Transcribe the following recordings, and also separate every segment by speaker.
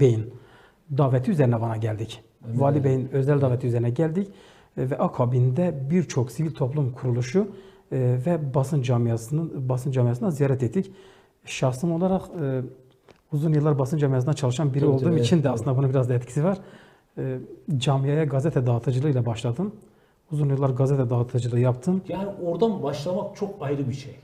Speaker 1: Bey'in daveti üzerine bana geldik. Vali Bey'in özel daveti üzerine geldik E, ve akabinde birçok sivil toplum kuruluşu e, ve basın camiasının basın camiasına ziyaret ettik. Şahsım olarak e, uzun yıllar basın camiasında çalışan biri
Speaker 2: Tabii,
Speaker 1: olduğum
Speaker 2: tabii,
Speaker 1: için de
Speaker 2: evet.
Speaker 1: aslında bunun biraz da etkisi var. Camiaya gazete dağıtıcılığıyla başladım. Uzun yıllar gazete dağıtıcılığı yaptım.
Speaker 2: Yani oradan başlamak çok ayrı bir şey.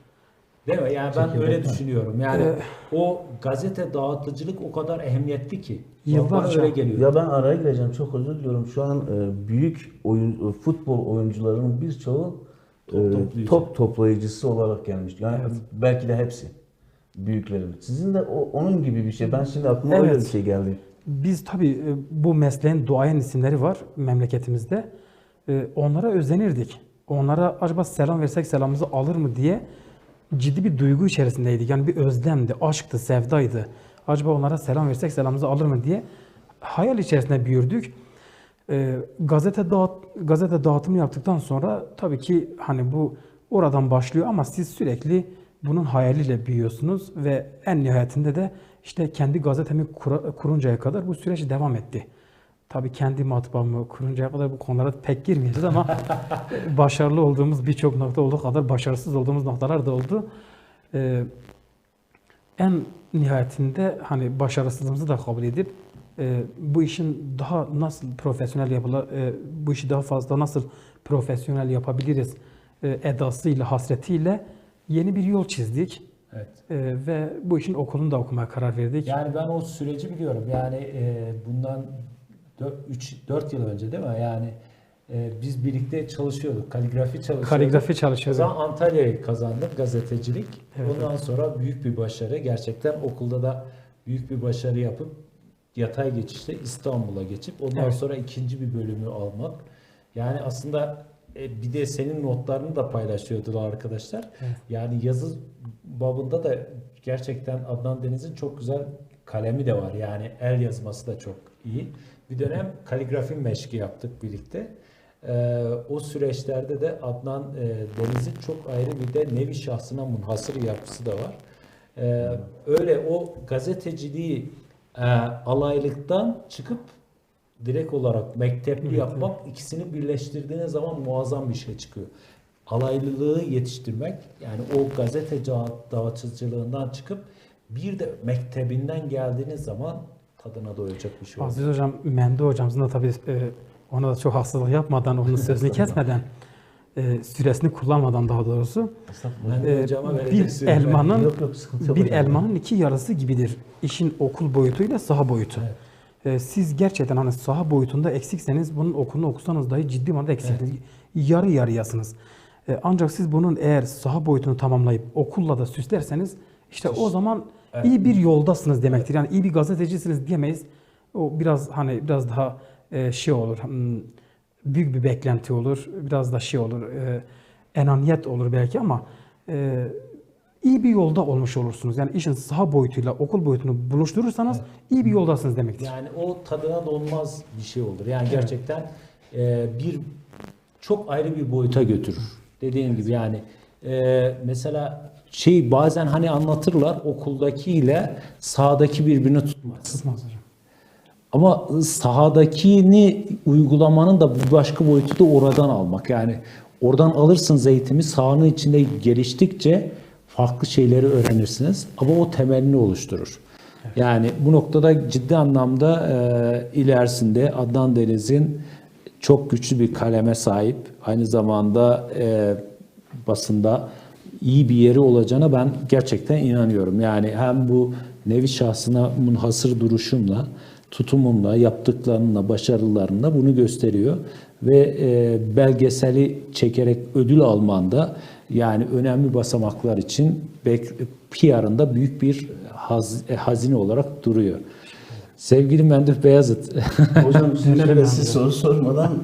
Speaker 2: Değil mi? Yani ben
Speaker 3: Çekirdek
Speaker 2: öyle düşünüyorum. Yani
Speaker 1: Ee,
Speaker 2: o gazete dağıtıcılık o kadar ehemmiyetli ki. Bana öyle geliyor.
Speaker 3: Ya ben araya gireceğim çok özür diliyorum. Şu an e, büyük oyun e, futbol oyuncularının birçoğu e,
Speaker 2: Top toplayıcı.
Speaker 3: top toplayıcısı olarak gelmiş. Yani
Speaker 1: Evet.
Speaker 3: belki de hepsi büyüklerin. Sizin de o, onun gibi bir şey. Ben şimdi aklıma öyle
Speaker 1: Evet.
Speaker 3: bir şey geldi.
Speaker 1: Biz tabii e, bu mesleğin duayen isimleri var memleketimizde. E, Onlara özenirdik. Onlara acaba selam versek selamımızı alır mı diye ciddi bir duygu içerisindeydik. Yani bir özlemdi, aşktı, sevdaydı. Acaba onlara selam versek selamımızı alır mı diye hayal içerisinde büyürdük. E, gazete dağıt gazete dağıtımı yaptıktan sonra tabii ki hani bu oradan başlıyor ama siz sürekli bunun hayaliyle büyüyorsunuz ve en nihayetinde de işte kendi gazetemi kura- kuruncaya kadar bu süreç devam etti. Tabii kendi matbaamı kuruncaya kadar bu konulara pek girmeyeceğiz ama başarılı olduğumuz birçok nokta olduğu kadar başarısız olduğumuz noktalar da oldu. Ee, en nihayetinde hani başarısızlığımızı da kabul edip e, bu işin daha nasıl profesyonel yapıla e, bu işi daha fazla nasıl profesyonel yapabiliriz e, edasıyla hasretiyle yeni bir yol çizdik
Speaker 2: Evet.
Speaker 1: E, ve bu işin okulunu da okumaya karar verdik.
Speaker 2: Yani ben o süreci biliyorum. Yani e, bundan 3-4 yıl önce değil mi? Yani e, biz birlikte çalışıyorduk. Kaligrafi çalışıyorduk.
Speaker 1: Kaligrafi
Speaker 2: O
Speaker 1: çalışıyorduk.
Speaker 2: zaman Antalya'yı kazandık gazetecilik.
Speaker 1: Evet,
Speaker 2: Ondan sonra büyük bir başarı. Gerçekten okulda da büyük bir başarı yapıp yatay geçişte İstanbul'a geçip ondan
Speaker 1: Evet.
Speaker 2: sonra ikinci bir bölümü almak. Yani aslında e, bir de senin notlarını da paylaşıyordular arkadaşlar.
Speaker 1: Evet.
Speaker 2: Yani yazı babında da gerçekten Adnan Deniz'in çok güzel kalemi de var. Yani el yazması da çok iyi. Bir dönem kaligrafi meşki yaptık birlikte. Ee, o süreçlerde de Adnan e, Deniz'in çok ayrı bir de nevi şahsına münhasır yapısı da var. Ee, öyle o gazeteciliği e, alaylıktan çıkıp direkt olarak mektepli yapmak ikisini birleştirdiğiniz zaman muazzam bir şey çıkıyor. Alaylılığı yetiştirmek yani o gazete dağıtıcılığından çıkıp bir de mektebinden geldiğiniz zaman tadına doyacak bir şey.
Speaker 1: Aziz Hocam, Mende Hocamızın da tabii e, ona da çok haksızlık yapmadan, onun sözünü kesmeden, e, süresini kullanmadan daha doğrusu e, bir elmanın
Speaker 3: Yok yok
Speaker 1: bir
Speaker 3: hocam.
Speaker 1: elmanın iki yarısı gibidir. İşin okul boyutuyla saha boyutu.
Speaker 2: Evet.
Speaker 1: E, siz gerçekten hani saha boyutunda eksikseniz bunun okulunu okusanız dahi ciddi manada eksiksiniz. Yarı yarıyasınız. E, ancak siz bunun eğer saha boyutunu tamamlayıp okulla da süslerseniz işte o zaman
Speaker 2: Evet.
Speaker 1: iyi bir yoldasınız demektir. Yani iyi bir gazetecisiniz diyemeyiz. O biraz hani biraz daha e, şey olur. hmm, Büyük bir beklenti olur. Biraz da şey olur. e, enaniyet olur belki ama e, iyi bir yolda olmuş olursunuz. Yani işin saha boyutuyla okul boyutunu buluşturursanız iyi bir yoldasınız demektir.
Speaker 2: Yani o tadına donmaz bir şey olur. Yani gerçekten e, bir çok ayrı bir boyuta götürür. Dediğim gibi yani e, mesela şey bazen hani anlatırlar okuldakiyle sahadaki birbirini tutmaz.
Speaker 1: Tutmaz hocam.
Speaker 2: Ama sahadakini uygulamanın da bir başka boyutu da oradan almak. Yani oradan alırsınız eğitimi sahanın içinde geliştikçe farklı şeyleri öğrenirsiniz. Ama o temelini oluşturur. Yani bu noktada ciddi anlamda e, ilerisinde Adnan Deniz'in çok güçlü bir kaleme sahip. Aynı zamanda e, basında iyi bir yeri olacağına ben gerçekten inanıyorum. Yani hem bu nevi şahsına münhasır duruşumla, tutumumla, yaptıklarımla, başarılarımla bunu gösteriyor. Ve e, belgeseli çekerek ödül almanda yani önemli basamaklar için PR'ında büyük bir haz- e, hazine olarak duruyor. Sevgili Menduf Beyazıt,
Speaker 3: Hocam şimdi siz soru sormadan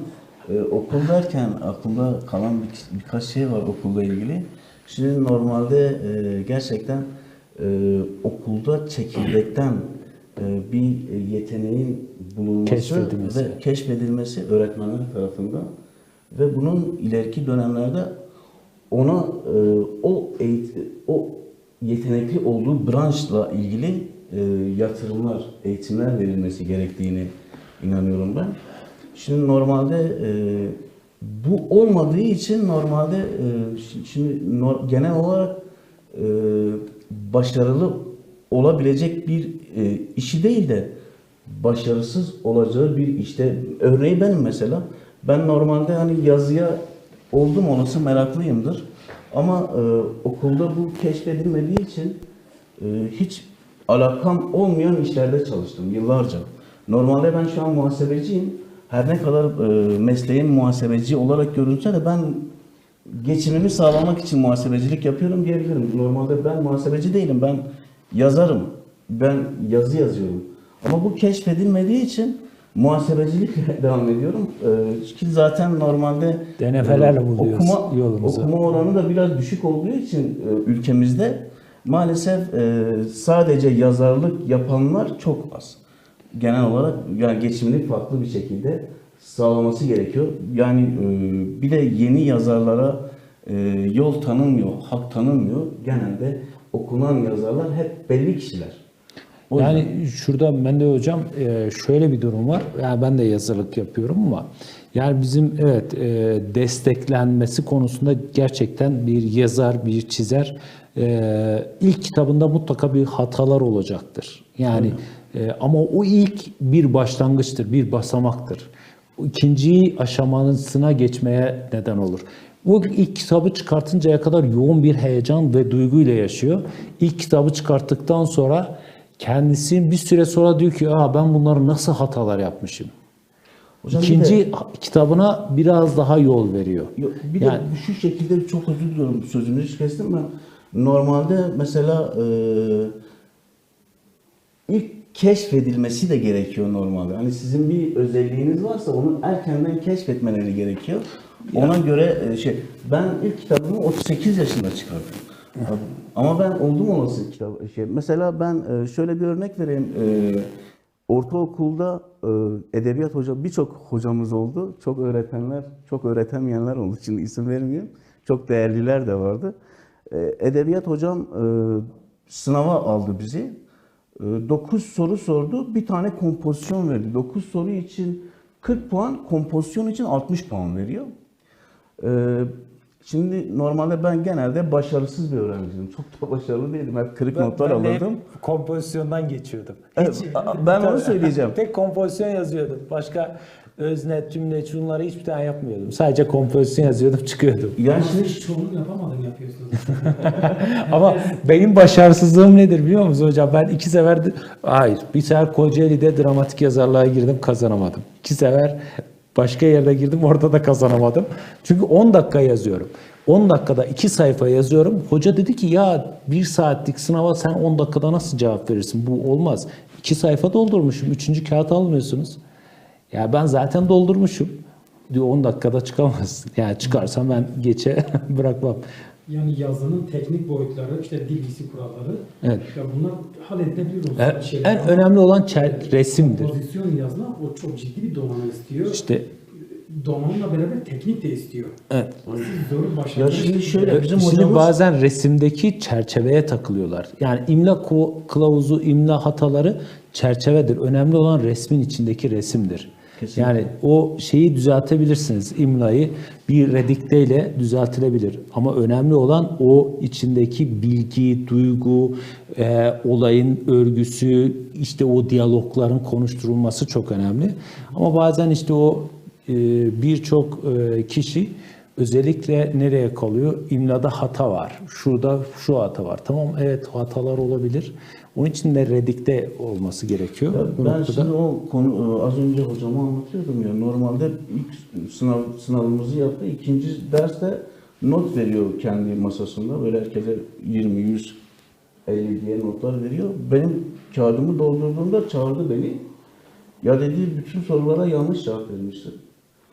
Speaker 3: e, okul derken aklımda kalan bir, birkaç şey var okulla ilgili. Şimdi normalde e, gerçekten e, okulda çekirdekten e, bir yeteneğin bulunması
Speaker 2: Keşfedilmesi.
Speaker 3: ve keşfedilmesi öğretmenler tarafından ve bunun ileriki dönemlerde ona e, o eğit- o yetenekli olduğu branşla ilgili e, yatırımlar, eğitimler verilmesi gerektiğini inanıyorum ben. Şimdi normalde e, bu olmadığı için normalde e, şi- şimdi genel olarak e, başarılı olabilecek bir e, işi değil de başarısız olacağı bir işte örneği benim mesela. Ben normalde hani yazıya oldum olası meraklıyımdır. Ama okulda bu keşfedilmediği için hiç alakam olmayan işlerde çalıştım yıllarca. Normalde ben şu an muhasebeciyim. Her ne kadar e, mesleğim muhasebeci olarak görünse de ben geçimimi sağlamak için muhasebecilik yapıyorum diyebilirim. Normalde ben muhasebeci değilim. Ben yazarım. Ben yazı yazıyorum. Ama bu keşfedilmediği için muhasebecilikle devam ediyorum. Ee, ki zaten normalde
Speaker 2: Denefelerle
Speaker 3: e,
Speaker 2: buluyoruz
Speaker 3: okuma,
Speaker 2: yolumuzu.
Speaker 3: okuma oranı da biraz düşük olduğu için e, ülkemizde maalesef e, sadece yazarlık yapanlar çok az. Genel olarak yani geçimini farklı bir şekilde sağlaması gerekiyor. Yani e, bir de yeni yazarlara e, yol tanınmıyor, hak tanınmıyor. Genelde okunan yazarlar hep belli kişiler. O yüzden-
Speaker 2: Yani şurada ben de hocam e, şöyle bir durum var. Yani ben de yazarlık yapıyorum ama yani bizim evet desteklenmesi konusunda gerçekten bir yazar, bir çizer ilk kitabında mutlaka bir hatalar olacaktır. Yani e, ama o ilk bir başlangıçtır, bir basamaktır. İkinci aşamasına geçmeye neden olur. O ilk kitabı çıkartıncaya kadar yoğun bir heyecan ve duyguyla yaşıyor. İlk kitabı çıkarttıktan sonra kendisi bir süre sonra diyor ki Aa, ben bunları nasıl hatalar yapmışım.
Speaker 3: Hocam bir
Speaker 2: İkinci
Speaker 3: de-
Speaker 2: kitabına biraz daha yol veriyor.
Speaker 3: Bir
Speaker 2: Yani-
Speaker 3: de şu şekilde çok özür diliyorum sözünüzü kestim ben. Normalde mesela e, ilk keşfedilmesi de gerekiyor normalde. Hani sizin bir özelliğiniz varsa onu erkenden keşfetmeleri gerekiyor. Ona göre e, şey ben ilk kitabımı 38 yaşında çıkardım. Ama ben oldum olası kitap şey. Mesela ben e, şöyle bir örnek vereyim. E, Ortaokulda e, edebiyat hoca birçok hocamız oldu. Çok öğretenler, çok öğretemeyenler oldu. Şimdi isim vermeyeyim. Çok değerliler de vardı. E, edebiyat hocam e, sınava aldı bizi. 9 soru sordu. Bir tane kompozisyon verdi. 9 soru için 40 puan, kompozisyon için 60 puan veriyor. E, Şimdi normalde ben genelde başarısız bir öğrenciydim. Çok da başarılı değildim. Hep kırık notlar alırdım.
Speaker 4: kompozisyondan geçiyordum.
Speaker 3: Evet, a- ben onu söyleyeceğim.
Speaker 4: Tek kompozisyon yazıyordum. Başka özne, tümle, şunları hiçbir tane yapmıyordum. Sadece kompozisyon yazıyordum, çıkıyordum.
Speaker 3: Yani
Speaker 1: Siz
Speaker 3: şimdi
Speaker 1: hiç çoğunluk yapamadın yapıyorsunuz.
Speaker 2: Ama benim başarısızlığım nedir biliyor musunuz hocam? Ben iki sefer, hayır bir sefer Kocaeli'de dramatik yazarlığa girdim kazanamadım. İki sefer başka yerde girdim orada da kazanamadım. Çünkü 10 dakika yazıyorum. 10 dakikada 2 sayfa yazıyorum. Hoca dedi ki ya bir saatlik sınava sen 10 dakikada nasıl cevap verirsin? Bu olmaz. 2 sayfa doldurmuşum. Üçüncü kağıt almıyorsunuz. Ya ben zaten doldurmuşum. Diyor 10 dakikada çıkamazsın. Yani çıkarsam ben geçe bırakmam.
Speaker 1: Yani yazının teknik boyutları, işte dil bilgisi kuralları.
Speaker 2: Evet.
Speaker 1: Ya bunlar halledilebilir olsun
Speaker 2: En,
Speaker 1: şeyler.
Speaker 2: en
Speaker 1: Ama
Speaker 2: önemli olan çer- resimdir.
Speaker 1: Kompozisyon yazma o çok ciddi bir donanım istiyor.
Speaker 2: İşte
Speaker 1: Donanımla beraber teknik de istiyor.
Speaker 2: evet.
Speaker 1: Siz zoru
Speaker 3: ya
Speaker 1: başarılı.
Speaker 3: şimdi şöyle bizim
Speaker 2: Şimdi
Speaker 3: hocamız
Speaker 2: bazen resimdeki çerçeveye takılıyorlar. Yani imla kılavuzu, imla hataları çerçevedir. Önemli olan resmin içindeki resimdir.
Speaker 3: Kesinlikle.
Speaker 2: Yani o şeyi düzeltebilirsiniz. İmlayı bir redikteyle düzeltilebilir. Ama önemli olan o içindeki bilgi, duygu, e, olayın örgüsü, işte o diyalogların konuşturulması çok önemli. Ama bazen işte o e, birçok e, kişi özellikle nereye kalıyor? İmlada hata var. Şurada şu hata var. Tamam evet hatalar olabilir. Onun için de redikte olması gerekiyor.
Speaker 3: Ya ben
Speaker 2: noktada.
Speaker 3: şimdi o konu e, az önce hocama anlatıyordum ya normalde ilk sınav sınavımızı yaptı. ikinci derste not veriyor kendi masasında. Böyle herkese 20 100 50 diye notlar veriyor. Benim kağıdımı doldurduğumda çağırdı beni. Ya dedi bütün sorulara yanlış cevap vermişsin.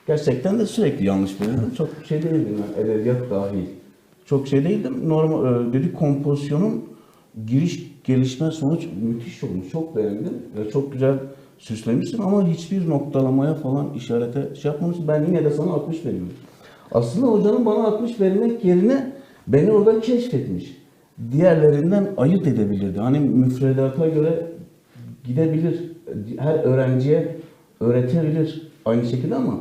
Speaker 3: Gerçekten de sürekli yanlış verirdim. Çok şey değildim yani edebiyat dahil. Çok şey değildim. Normal e, dedi kompozisyonun giriş gelişme sonuç müthiş olmuş. Çok beğendim. Çok güzel süslemişsin ama hiçbir noktalamaya falan işarete şey yapmamışsın. Ben yine de sana 60 veriyorum. Aslında hocanın bana 60 vermek yerine beni orada keşfetmiş. Diğerlerinden ayırt edebilirdi. Hani müfredata göre gidebilir. Her öğrenciye öğretebilir aynı şekilde ama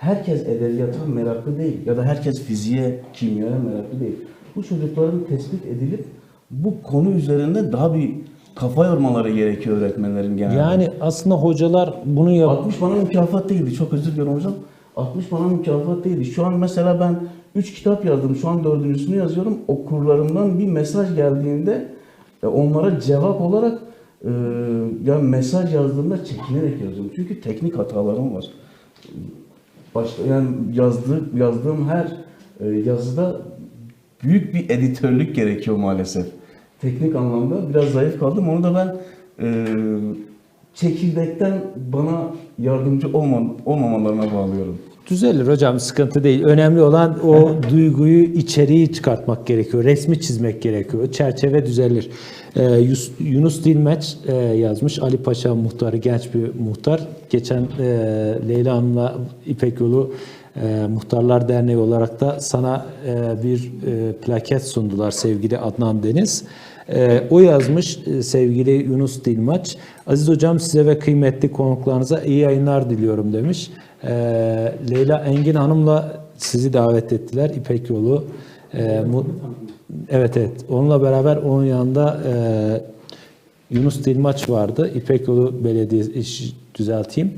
Speaker 3: herkes edebiyata meraklı değil ya da herkes fiziğe, kimyaya meraklı değil. Bu çocukların tespit edilip bu konu üzerinde daha bir kafa yormaları gerekiyor öğretmenlerin genelde.
Speaker 2: Yani aslında hocalar bunu yap
Speaker 3: 60 bana mükafat değildi. Çok özür diliyorum hocam. 60 bana mükafat değildi. Şu an mesela ben 3 kitap yazdım. Şu an dördüncüsünü yazıyorum. Okurlarımdan bir mesaj geldiğinde e, onlara cevap olarak e, ya mesaj yazdığımda çekinerek yazıyorum. Çünkü teknik hatalarım var. Başta yani yazdığı, yazdığım her e, yazıda büyük bir editörlük gerekiyor maalesef. Teknik anlamda biraz zayıf kaldım. Onu da ben e, çekirdekten bana yardımcı olma, olmamalarına bağlıyorum.
Speaker 2: Düzelir hocam sıkıntı değil. Önemli olan o duyguyu, içeriği çıkartmak gerekiyor. Resmi çizmek gerekiyor. Çerçeve düzelir. Ee, Yunus Dilmeç e, yazmış. Ali Paşa muhtarı, genç bir muhtar. Geçen e, Leyla Hanım'la İpek Yolu e, Muhtarlar Derneği olarak da sana e, bir e, plaket sundular sevgili Adnan Deniz. E, o yazmış e, sevgili Yunus Dilmaç. Aziz hocam size ve kıymetli konuklarınıza iyi yayınlar diliyorum demiş. E, Leyla Engin Hanım'la sizi davet ettiler İpek Yolu. E, mu- evet evet. Onunla beraber onun yanında e, Yunus Dilmaç vardı. İpek Yolu Belediyesi düzelteyim.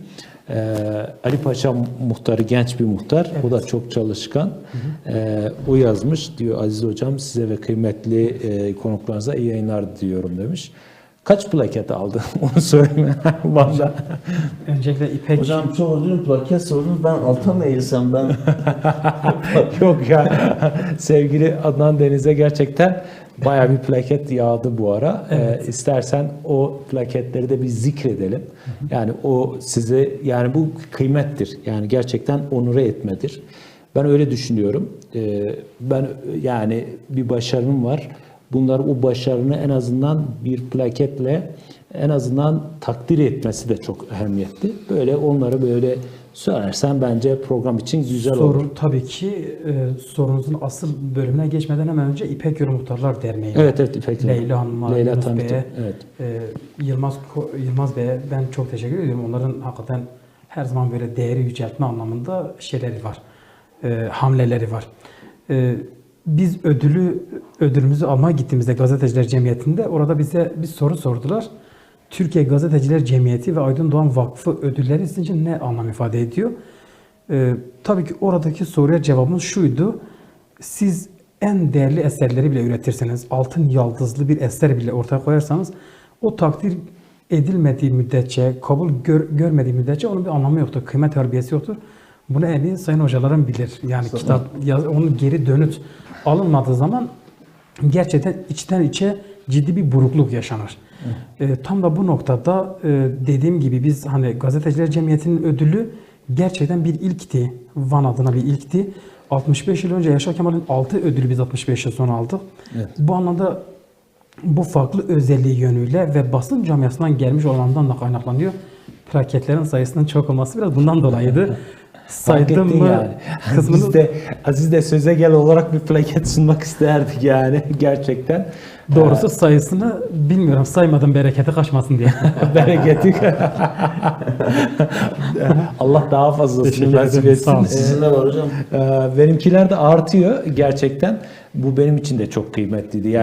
Speaker 2: Ee, Ali Paşa muhtarı genç bir muhtar. O da çok çalışkan. Ee, o yazmış diyor Aziz hocam size ve kıymetli e, konuklarınıza iyi yayınlar diliyorum demiş. Kaç plaket aldı? Onu söyleme bana.
Speaker 1: Öncelikle İpek
Speaker 3: Hocam çok özür dilerim plaket sordunuz. Ben alta mı eğilsem ben
Speaker 2: Yok ya. Sevgili Adnan Deniz'e gerçekten baya bir plaket yağdı bu ara. Ee, istersen o plaketleri de bir zikredelim. Yani o size yani bu kıymettir. Yani gerçekten onure etmedir. Ben öyle düşünüyorum. Ee, ben yani bir başarım var. Bunlar o başarını en azından bir plaketle en azından takdir etmesi de çok önemli. Böyle onları böyle söylersen bence program için güzel olur.
Speaker 1: sorun tabii ki e, sorunuzun asıl bölümüne geçmeden hemen önce İpek Yolu Muhtarlar Derneği.
Speaker 2: Evet evet İpek Hanım.
Speaker 1: Leyla Hanım'a,
Speaker 2: Leyla
Speaker 1: Yunus. Bey'e,
Speaker 2: Evet.
Speaker 1: e, Yılmaz Yılmaz Bey'e ben çok teşekkür ediyorum. Onların hakikaten her zaman böyle değeri yüceltme anlamında şeyleri var. E, hamleleri var. E, biz ödülü ödülümüzü almaya gittiğimizde Gazeteciler Cemiyeti'nde orada bize bir soru sordular. Türkiye Gazeteciler Cemiyeti ve Aydın Doğan Vakfı ödülleri sizin için ne anlam ifade ediyor? Ee, tabii ki oradaki soruya cevabımız şuydu. Siz en değerli eserleri bile üretirseniz, altın yaldızlı bir eser bile ortaya koyarsanız o takdir edilmediği müddetçe, kabul gör- görmediği müddetçe onun bir anlamı yoktur. Kıymet harbiyesi yoktur. Bunu emin sayın hocalarım bilir. Yani kitap, yaz, onun geri dönüt alınmadığı zaman gerçekten içten içe ciddi bir burukluk yaşanır. E, tam da bu noktada e, dediğim gibi biz hani Gazeteciler Cemiyeti'nin ödülü gerçekten bir ilkti. Van adına bir ilkti. 65 yıl önce Yaşar Kemal'in 6 ödülü biz 65 yıl sonra aldık. Bu anlamda bu farklı özelliği yönüyle ve basın camiasından gelmiş olandan da kaynaklanıyor. Plaketlerin sayısının çok olması biraz bundan dolayıydı.
Speaker 2: Ettin
Speaker 1: mı
Speaker 2: yani.
Speaker 1: kısmını
Speaker 2: Biz de Aziz de söze gel olarak bir plaket sunmak isterdik yani gerçekten.
Speaker 1: doğrusu sayısını bilmiyorum saymadım bereketi kaçmasın diye.
Speaker 2: Bereketi. Allah daha fazlasını nasip etsin.
Speaker 1: sağ olun.
Speaker 2: Ee,
Speaker 3: sizin de var hocam.
Speaker 2: Ee, benimkiler de artıyor gerçekten. Bu benim için de çok kıymetliydi. Yani